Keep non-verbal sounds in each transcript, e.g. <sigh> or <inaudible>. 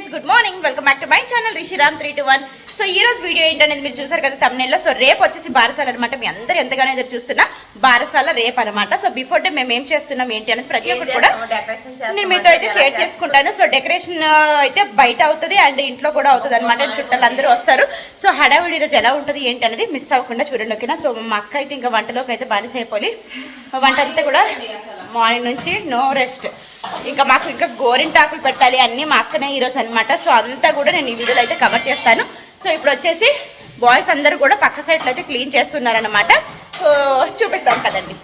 Friends good morning welcome back to my channel Rishiram three two one so ఈ రోజు video ఏంటనేది మీరు చూసారు కదా తమిళలో సో రేపు వచ్చేసి బారసాల అనమాట మీ అందరూ ఎంతగానో ఎదురు చూస్తున్న బారసాల రేపు అనమాట సో బిఫోర్ డే మేము ఏం చేస్తున్నాం ఏంటి అనేది ప్రతి ఒక్కటి కూడా నేను మీతో అయితే షేర్ చేసుకుంటాను. సో డెకరేషన్ అయితే బయట అవుతుంది అండ్ ఇంట్లో కూడా అవుతుంది అనమాట చుట్టాలు అందరూ వస్తారు. సో హడావిడి రోజు ఎలా ఉంటుంది ఏంటి అనేది మిస్ అవ్వకుండా చూడండి ఓకేనా సో మా అక్క అయితే ఇంకా వంటలోకి అయితే బానిస అయిపోయి వంట అంతా కూడా మార్నింగ్ నుంచి నో రెస్ట్ ఇంకా మాకు ఇంకా గోరింటాకులు పెట్టాలి అన్నీ మా అక్కనే ఈరోజు అనమాట సో అంతా కూడా నేను ఈ వీడియోలో అయితే కవర్ చేస్తాను. సో ఇప్పుడు వచ్చేసి బాయ్స్ అందరూ కూడా పక్క సైడ్లో అయితే క్లీన్ చేస్తున్నారనమాట సో చూపిస్తాం కదండి.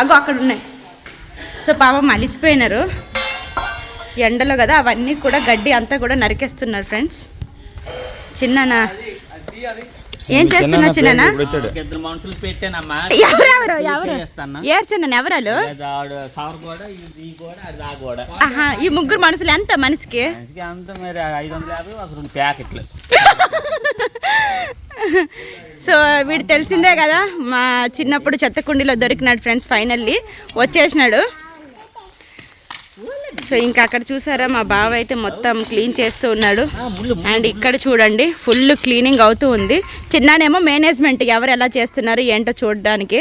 అగో అక్కడ ఉన్నాయి. సో పాపం అలిసిపోయినారు. ఎండలో కదా అవన్నీ కూడా గడ్డి అంతా కూడా నరికేస్తున్నారు ఫ్రెండ్స్ చిన్ననా ఏం చేస్తున్నా పెట్టానమ్మా ఎవరెవరు? ఎవరు? ఏరు చిన్న ఎవరాలు సవర్ కూడా ఇది కూడా అది ఆ కూడా. ఆహా ఈ ముగ్గురు మనుషులు ఎంత మనిషికి? సో వీడు తెలిసిందే కదా మా చిన్నప్పుడు చెత్త కుండీలో దొరికినాడు ఫ్రెండ్స్ ఫైనల్లీ. వచ్చేసినాడు. సో ఇంకా అక్కడ చూసారా మా బావ అయితే మొత్తం క్లీన్ చేస్తూ ఉన్నాడు. అండ్ ఇక్కడ చూడండి ఫుల్ క్లీనింగ్ అవుతూ ఉంది. చిన్ననేమో మేనేజ్మెంట్ ఎవరు ఎలా చేస్తున్నారు ఏంటో చూడడానికి.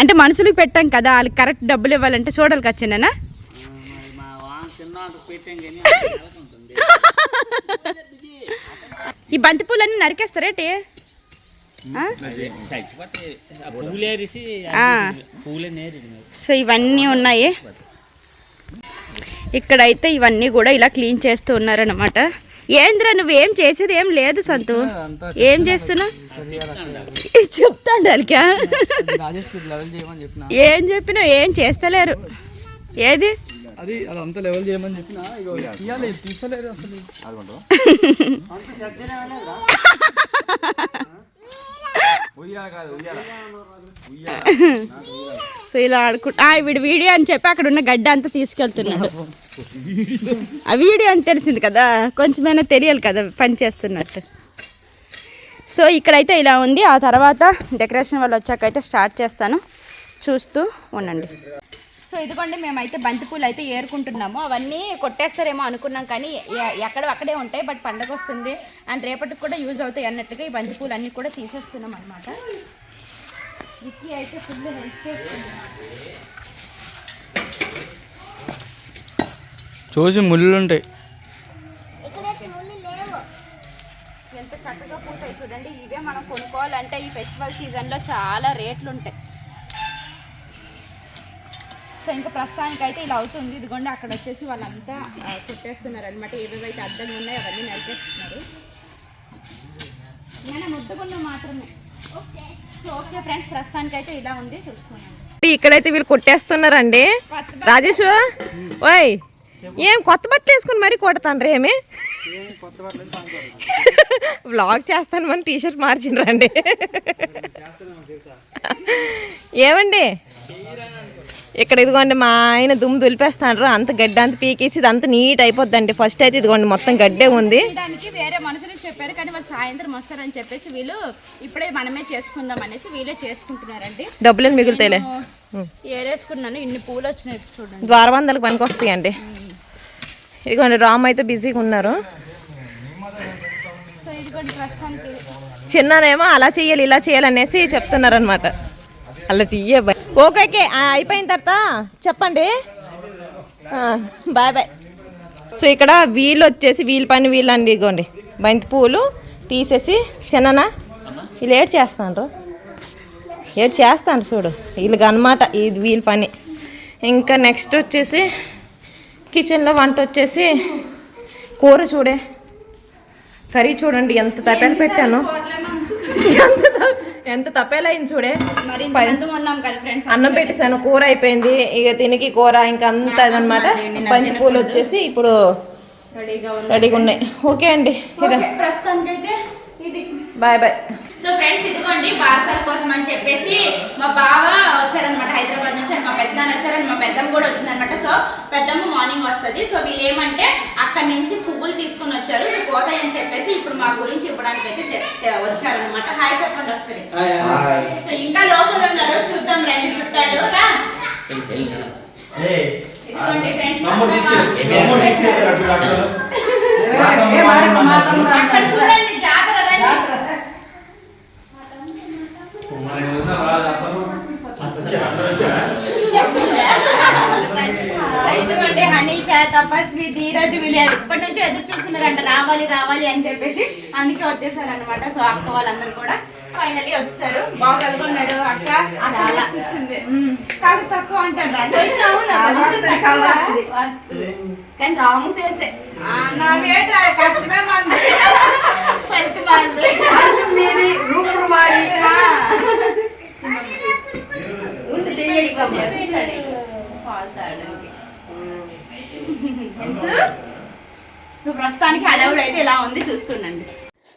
అంటే మనుషులకు పెట్టాం కదా వాళ్ళకి కరెక్ట్ డబ్బులు ఇవ్వాలంటే చూడాలి కదా చిన్ననా? ఈ బంతి పూలన్నీ నరికేస్తారేటి సో ఇవన్నీ ఉన్నాయి. ఇక్కడైతే ఇవన్నీ కూడా ఇలా క్లీన్ చేస్తూ ఉన్నారనమాట ఏంద్రా నువ్వేం చేసేది ఏం లేదు సంతు. ఏం చేస్తున్నా చెప్తాండి వాళ్ళకి ఏం చెప్పినా ఏం చేస్తలేరు. ఏది? అది అదంతా లెవెల్ చేయమని చెప్పిన. తీసలేరు అసలు. <laughs> సో ఇలా ఆడుకుంటా వీడు వీడియో అని చెప్పి అక్కడ ఉన్న గడ్డ అంతా తీసుకెళ్తున్నాడు. ఆ వీడియో అని తెలిసింది కదా కొంచెమైనా తెలియాలి కదా పని చేస్తున్నట్టు. సో ఇక్కడైతే ఇలా ఉంది. ఆ తర్వాత డెకరేషన్ వాళ్ళు వచ్చాక అయితే స్టార్ట్ చేస్తాను. చూస్తూ ఉండండి. సో ఇదిగోండి మేమైతే బంతిపూలు అయితే ఏరుకుంటున్నాము. అవన్నీ కొట్టేస్తారేమో అనుకున్నాం కానీ ఎ- ఎక్కడ అక్కడే ఉంటాయి బట్ పండగ వస్తుంది అండ్ రేపటికి కూడా యూజ్ అవుతాయి అన్నట్టుగా ఈ బంతిపూలు అన్నీ కూడా తీసేస్తున్నాం అనమాట విక్కీ అయితే ఫుల్ హెల్ప్ చూసి ముళ్ళు ఉంటాయి. ఎంత చక్కగా పూసాయి చూడండి. ఇవే మనం కొనుక్కోవాలంటే ఈ ఫెస్టివల్ సీజన్లో చాలా రేట్లు ఉంటాయి. సో ఇంకా ప్రస్తుతానికి అయితే ఇలా అవుతుంది. ఇదిగోండి అక్కడ వచ్చేసి వాళ్ళంతా కుట్టేస్తున్నారు అనమాట ఏవేవైతే అడ్డంగా ఉన్నాయో అవన్నీ నరికేస్తున్నారు. నేను ముద్దగున్న మాత్రమే. సో ఓకే ఫ్రెండ్స్ ప్రస్తుతానికి అయితే ఇలా ఉంది. చూసుకోండి ఇక్కడైతే వీళ్ళు కొట్టేస్తున్నారండి. రాజేష్ ఓయ్ ఏం కొత్త బట్టలు వేసుకుని మరీ కొడతాను ఏమి? వ్లాగ్ చేస్తాను మన టీషర్ట్ మార్చిండ్రండి ఏమండి? ఇక్కడ ఇదిగోండి మా ఆయన దుమ్ము దులిపేస్తాను అంత గడ్డి అంత పీకేసి ఇది అంత నీట్ అయిపోద్దండి. ఫస్ట్ అయితే ఇదిగోండి మొత్తం గడ్డే ఉంది. వేరే మనుషులు చెప్పారు కానీ వాళ్ళు సాయంత్రం వస్తారని చెప్పేసి వీళ్ళు ఇప్పుడే మనమే చేసుకుందాం అనేసి వీళ్ళే చేసుకుంటున్నారండి. డబ్బులు మిగులుతాయిలే? నేను ఏరేసుకున్నాను ఇన్ని పూలు వచ్చినాయి చూడండి. ద్వారబంధాలకు పనికి వస్తాయండి ఇదిగోండి రామ్ అయితే బిజీగా ఉన్నారు. సో ఇదిగోండి ప్రస్తుతానికి చిన్ననేమో అలా చేయాలి ఇలా చేయాలి అనేసి చెప్తున్నారు అనమాట అలా తీయ ఓకే ఓకే అయిపోయిన తర్వాత చెప్పండి. Bye bye. సో ఇక్కడ వీళ్ళు వచ్చేసి వీళ్ళ పని వీళ్ళు అండి ఇదిగోండి బంతి పూలు తీసేసి చిన్ననా? వీళ్ళు ఏడు చేస్తాను ఏడు చేస్తాను చూడు వీళ్ళకి అనమాట ఇది వీళ్ళ పని. ఇంకా నెక్స్ట్ వచ్చేసి కిచెన్లో వంట వచ్చేసి కూర చూడే. కర్రీ చూడండి ఎంత తప్పేలు పెట్టాను. ఎంత తప్పేలా అయింది చూడే? మరి ఇంతమంది ఉన్నాం కదా ఫ్రెండ్స్ అన్నం పెట్టేసాను కూర అయిపోయింది. ఇక తినికి కూర ఇంకా అంత అదనమాట. బంతి పూలు వచ్చేసి ఇప్పుడు రెడీగా రెడీగా ఉన్నాయి. ఓకే అండి ఇక ప్రస్తుతానికి అయితే ఇది. Bye bye. సో ఫ్రెండ్స్ ఇదిగోండి బారసాల కోసం అని చెప్పేసి మా బావ వచ్చారనమాట హైదరాబాద్ నుంచి అండ్ మా పెద్దనాన్న వచ్చారని మా పెద్దమ్మ కూడా వచ్చిందనమాట సో పెద్దమ్మ మార్నింగ్ వస్తుంది సో వీళ్ళు ఏమంటే అక్కడి నుంచి పువ్వులు తీసుకొని వచ్చారు సో పోతాయని చెప్పేసి ఇప్పుడు మా గురించి ఇవ్వడానికి అయితే చెప్- వచ్చారనమాట హాయ్ చెప్పండి ఒకసారి సో ఇంకా లోపల ఉన్నారు చూద్దాం రెండు చుట్టాలు రా ఇదిగోండి అక్కడ చూడండి జాగ్రత్త రండి. సో ఇదిగోండి హనీష తపస్వి ధీరజ్ వీళ్ళు ఎప్పటి నుంచో ఎదురు చూస్తున్నారంట రావాలి రావాలి అని చెప్పేసి అందుకే వచ్చేసారు అనమాట సో అక్క వాళ్ళందరూ కూడా ఫైనల్లీ వచ్చారు. బాగా కలుగున్నాడు అక్క. చూస్తుంది. కాదు తక్కువ వస్తుంది. కానీ రాము ఫేసే. నా వేట కష్టమే మంది. <laughs> రూపుడు మారి సో ప్రస్తుతానికి హడావుడు అయితే ఇలా ఉంది చూస్తుండండి.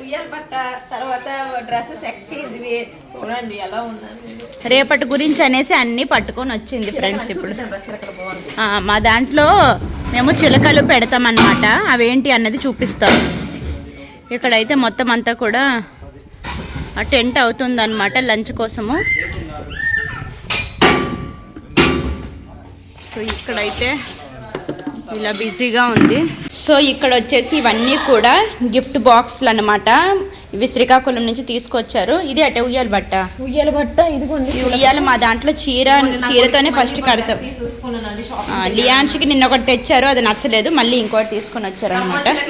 ఉయ్యాల పట్ట తర్వాత డ్రెస్సెస్ ఎక్స్చేంజ్ చూడండి ఎలా ఉందండి. రేపటి గురించి అనేసి అన్నీ పట్టుకొని వచ్చింది ఫ్రెండ్స్ ఇప్పుడు. మా దాంట్లో మేము చిలకలు పెడతామన్నమాట. అవేంటి అన్నది చూపిస్తాం. ఇక్కడైతే మొత్తం అంతా కూడా ఆ టెంట్ అవుతుందన్నమాట లంచ్ కోసము. సో ఇక్కడైతే ఇలా బిజీగా ఉంది. సో ఇక్కడ వచ్చేసి ఇవన్నీ కూడా గిఫ్ట్ బాక్స్లు అన్నమాట. ఇవి శ్రీకాకుళం నుంచి తీసుకొచ్చారు. ఇది అటే ఉయ్యాల బట్ట. ఉయ్యాల బట్ట ఇదిగోండి ఈ ఉయ్యాల మా దాంట్లో చీర చీరతోనే ఫస్ట్ కడతాం. లియాన్షికి నిన్న ఒకటి తెచ్చారు అది నచ్చలేదు. మళ్ళీ ఇంకోటి తీసుకొని వచ్చారు అనమాట అంటే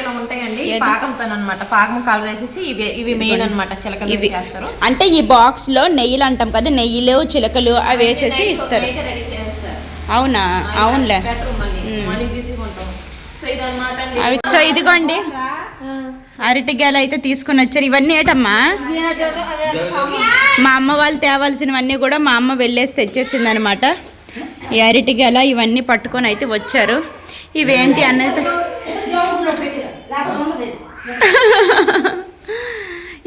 ఇలా ఉంటాయండి. పాకంతో అనమాట పాకం కలర్ వేసేసి ఇవి ఇవి మెయిన్ అనమాట చిలకలు ఇవి. చేస్తారు. అంటే ఈ బాక్స్లో నెయ్యిలు అంటాం కదా నెయ్యిలు చిలకలు అవి వేసేసి ఇస్తారు. అవునా? అవునులే. అవి సో ఇదిగోండి. అరటిగాయలు అయితే తీసుకొని వచ్చారు. ఇవన్నీ ఏటమ్మా? మా అమ్మ వాళ్ళు తేవాల్సినవన్నీ కూడా మా అమ్మ వెళ్ళేసి తెచ్చేసింది అనమాట ఈ అరటిగెల ఇవన్నీ పట్టుకొని అయితే వచ్చారు. ఇవేంటి అన్నది? <laughs>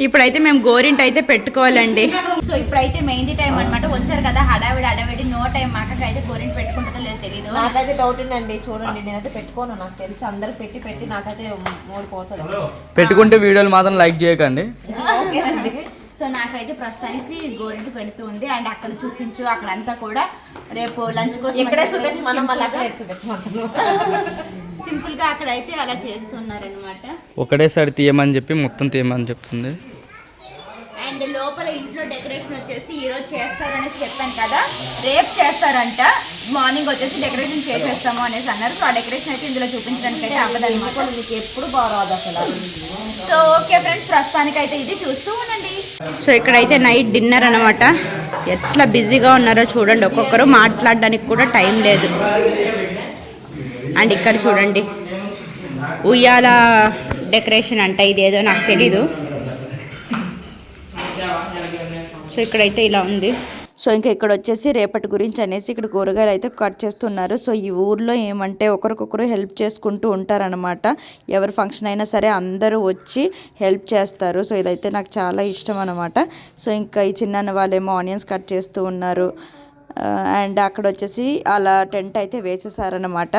ఇప్పుడైతే మేము గోరింట అయితే పెట్టుకోవాలండి. సో ఇప్పుడైతే మెయిన్ టైం అనమాట వచ్చారు కదా హడావిడి హడావిడి నో టైం మాకైతే అయితే గోరింట పెట్టుకుంటుందో లేదో తెలియదు నాకైతే డౌట్ అండి చూడండి నేనైతే పెట్టుకోను నాకు తెలిసి. అందరికి పెట్టి పెట్టి నాకైతే మూడిపోతుంది పెట్టుకుంటే వీడియోలు మాత్రం లైక్ చేయకండి. ఓకేనండి. సో నాకైతే ప్రస్తుతానికి గోరింట పెడుతూ ఉంది. అండ్ అక్కడ చూపించు అక్కడంతా కూడా రేపు లంచ్ కోసం ఇక్కడే చూపించి మనం అక్కడే సింపుల్గా అక్కడైతే అలా చేస్తున్నారనమాట ఒకటేసారి తీయమని చెప్పి మొత్తం తీయమని చెప్తుంది. డెకరేషన్ వచ్చేసి ఈ రోజు చేస్తారనేసి చెప్పాను కదా. రేపు చేస్తారంట. మార్నింగ్ వచ్చేసి డెకరేషన్ చేసేస్తాము అనేసి అన్నారు. సో ఆ డెకరేషన్ అయితే ఇందులో చూపించడానికి అయితే అవ్వదన్నమాట మీకు ఎప్పుడు బాగా రాదు అసలు. సో ఓకే ఫ్రెండ్స్ ప్రస్తుతానికి అయితే ఇది చూస్తూ ఉండండి. సో ఇక్కడైతే నైట్ డిన్నర్ అనమాట ఎట్లా బిజీగా ఉన్నారో చూడండి. ఒక్కొక్కరు మాట్లాడడానికి కూడా టైం లేదు. అండ్ ఇక్కడ చూడండి. ఉయ్యాల డెకరేషన్ అంట. ఇదేదో నాకు తెలీదు. సో ఇక్కడైతే ఇలా ఉంది. సో ఇంకా ఇక్కడ వచ్చేసి రేపటి గురించి అనేసి ఇక్కడ కూరగాయలు అయితే కట్ చేస్తున్నారు. సో ఈ ఊర్లో ఏమంటే ఒకరికొకరు హెల్ప్ చేసుకుంటూ ఉంటారనమాట ఎవరు ఫంక్షన్ అయినా సరే అందరూ వచ్చి హెల్ప్ చేస్తారు. సో ఇదైతే నాకు చాలా ఇష్టం అనమాట సో ఇంకా ఈ చిన్న వాళ్ళేమో ఆనియన్స్ కట్ చేస్తూ ఉన్నారు. అండ్ అక్కడ వచ్చేసి అలా టెంట్ అయితే వేసేసారనమాట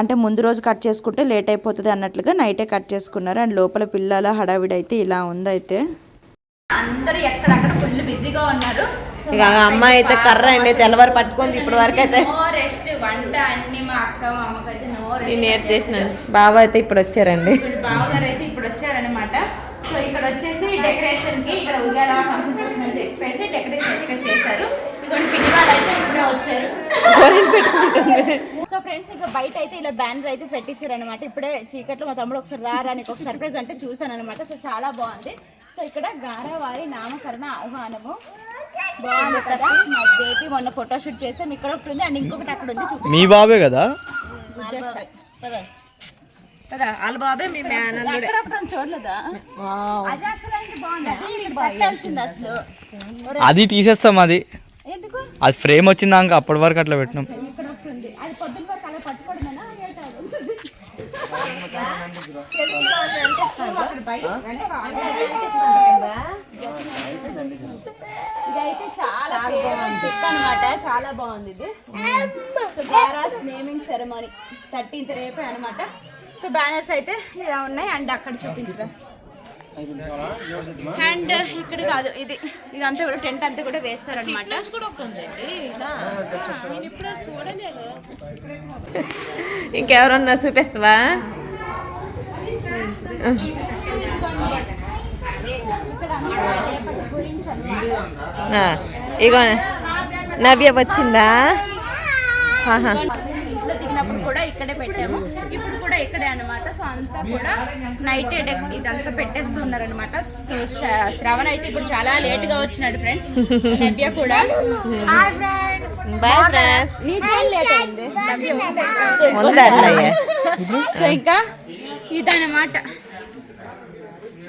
అంటే ముందు రోజు కట్ చేసుకుంటే లేట్ అయిపోతుంది అన్నట్లుగా నైటే కట్ చేసుకున్నారు. అండ్ లోపల పిల్లల హడావిడి అయితే ఇలా ఉందైతే. అందరూ ఎక్కడక్కడ ఫుల్ బిజీగా ఉన్నారు. ఇక అమ్మాయి అయితే కర్ర అండి తెల్లవారు పట్టుకుంది ఇప్పుడు వరకు అయితే. రెస్ట్ వంట అన్ని మా అక్క మా అమ్మకైతే నో నేను ఏడ్ చేసినాను బాబా అయితే ఇప్పుడు వచ్చారండి. బావగారు అయితే ఇప్పుడు వచ్చారనమాట సో ఇక్కడ వచ్చేసి డెకరేషన్కి ఇక్కడ ఉయ్యాల ఫంక్షన్ కోసం అని చెప్పేసి డెకరేషన్ ఇక్కడ చేశారు. ఇటువంటి పిండి వాళ్ళు అయితే ఇప్పుడే వచ్చారు సో ఫ్రెండ్స్ ఇంకా బయట అయితే ఇలా బ్యానర్ అయితే పెట్టించారు అనమాట ఇప్పుడే చీకట్లో మా తమ్ముడు ఒకసారి రారా నీకు ఒక సర్ప్రైజ్ అంటే చూసాను అనమాట సో చాలా బాగుంది. సో ఇక్కడ గారావారి నామకరణ ఆహ్వానము. బాగుంది కదా? మా బేబీ మొన్న ఫోటోషూట్ చేసాం ఇక్కడ ఒకటి ఉంది అండ్ ఇంకొకటి అక్కడ ఉంది చూపి మీ బాబే కదా? కదా వాళ్ళ బాబే మీ మేనల్లుడే అక్కడ ఒకటి ఉంది, చూడలేదా? అది అసలు అది అసలు. తీసేస్తాం అది. ఎందుకు? అది ఫ్రేమ్ వచ్చిందాక అప్పటి వరకు అట్లా పెట్టినాం ఇక్కడ ఒకటి ఉంది అది పొద్దున వరకు అలా పట్టుకోవడమేనా ఇదైతే చాలా బాగుంది అనమాట చాలా బాగుంది ఇది. సో గారాస్ నేమింగ్ సెరమనీ థర్టీన్త్ రేపే అనమాట సో బ్యానర్స్ అయితే ఇలా ఉన్నాయి అండ్ అక్కడ చూపించరా. అండ్ ఇక్కడ కాదు ఇది ఇదంతా కూడా టెంట్ అంతా కూడా వేస్తారు అనమాట ఇంకెవరన్నా చూపిస్తావా? ఇగో నవ్య వచ్చిందా? దిగినప్పుడు కూడా ఇక్కడే పెట్టాము. ఇప్పుడు కూడా ఇక్కడే అన్నమాట. సో అంతా కూడా నైట్ ఇదంతా పెట్టేస్తున్నారు అనమాట సో శ్ర- శ్రవణ్ అయితే ఇప్పుడు చాలా లేట్గా వచ్చినాడు ఫ్రెండ్స్. నవ్య కూడా. హాయ్ ఫ్రెండ్స్ బాయ్ ఫ్రెండ్స్ నీ చాలా లేట్ అయింది. సో ఇంకా ఇదన్నమాట.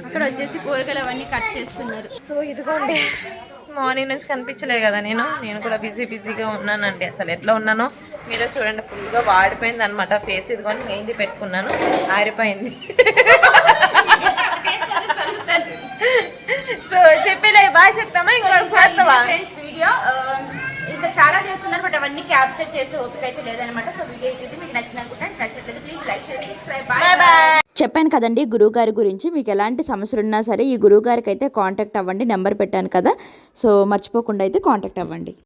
అక్కడ వచ్చేసి కూరగాయలు అవన్నీ కట్ చేస్తున్నారు. సో ఇదిగోండి. మార్నింగ్ నుంచి కనిపించలే కదా నేను. నేను కూడా బిజీ బిజీగా ఉన్నానండి. అసలు ఎట్లా ఉన్నానో మీరు చూడండి ఫుల్గా వాడిపోయింది అనమాట ఫేస్ ఇదిగోండి మెహందీ పెట్టుకున్నాను. ఆరిపోయింది. సో చెప్పేలే బాగా చెప్తామా? చేస్తావా? ఫ్రెండ్స్ వీడియో ఇంకా చాలా చేస్తున్నారు బట్ అవన్నీ క్యాప్చర్ చేసే ఓపిక అయితే లేదనమాట సో వీడియో అయితే ఇది మీకు నచ్చింది అనుకుంటాను నచ్చట్లేదు ప్లీజ్ లైక్ చేయండి సబ్స్క్రైబ్ బాయ్ బాయ్ చెప్పాను కదండి గురువుగారి గురించి. మీకు ఎలాంటి సమస్యలు ఉన్నా సరే ఈ గురువుగారికి అయితే కాంటాక్ట్ అవ్వండి నెంబర్ పెట్టాను కదా. సో మర్చిపోకుండా అయితే కాంటాక్ట్ అవ్వండి.